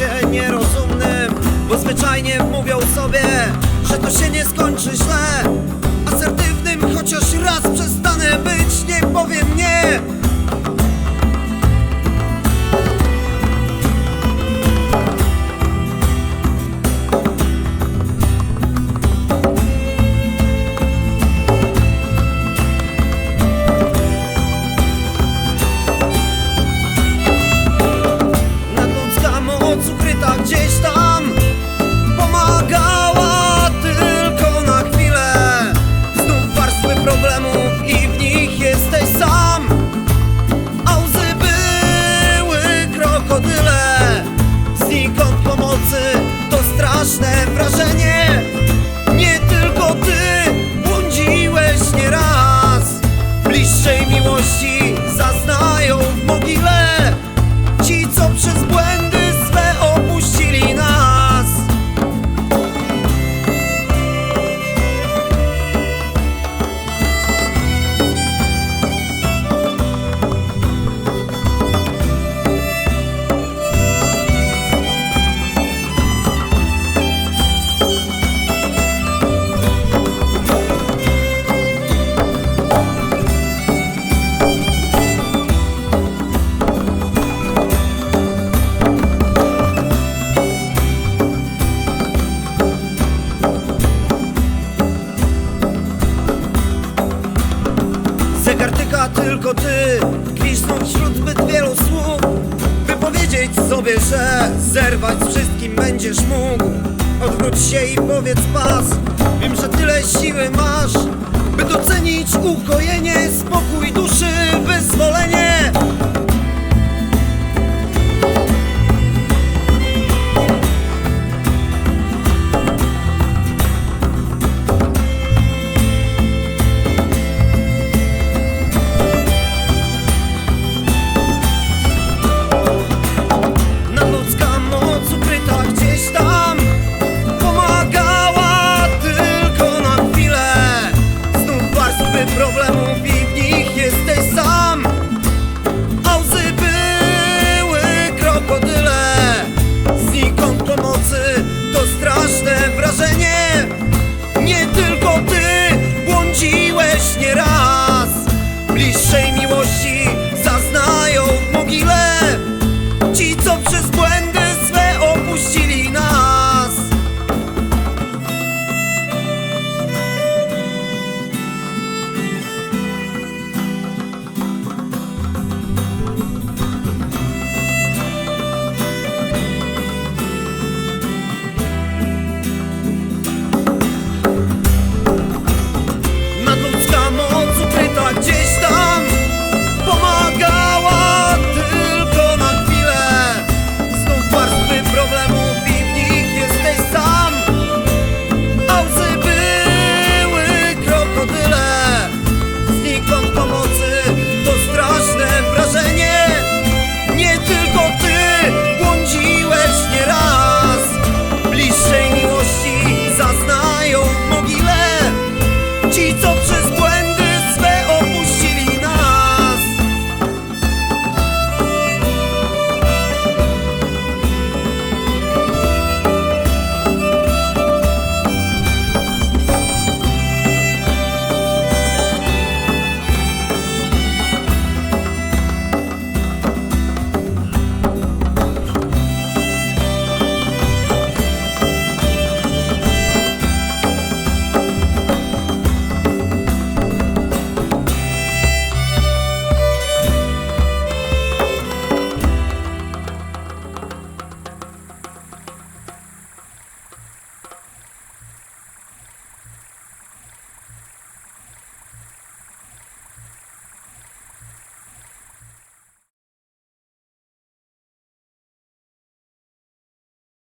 głupocie nierozumnym Bo zwyczajnie mówią sobie Że to się nie skończy źle. Asertywnym chociaż raz przestanę być Nie powiem nie krokodyle Znikąd pomocy to straszne wrażenie. Nie tylko ty błądziłeś nieraz. Bliższej miłości zaznają w mogile tylko ty Gwizdnąć wśród zbyt wielu słów. By powiedzieć sobie, że Zerwać z wszystkim będziesz mógł. Odwróć się i powiedz pas Wiem, że tyle siły masz By docenić ukojenie Spokój duszy, wyzwolenie straszne wrażenie.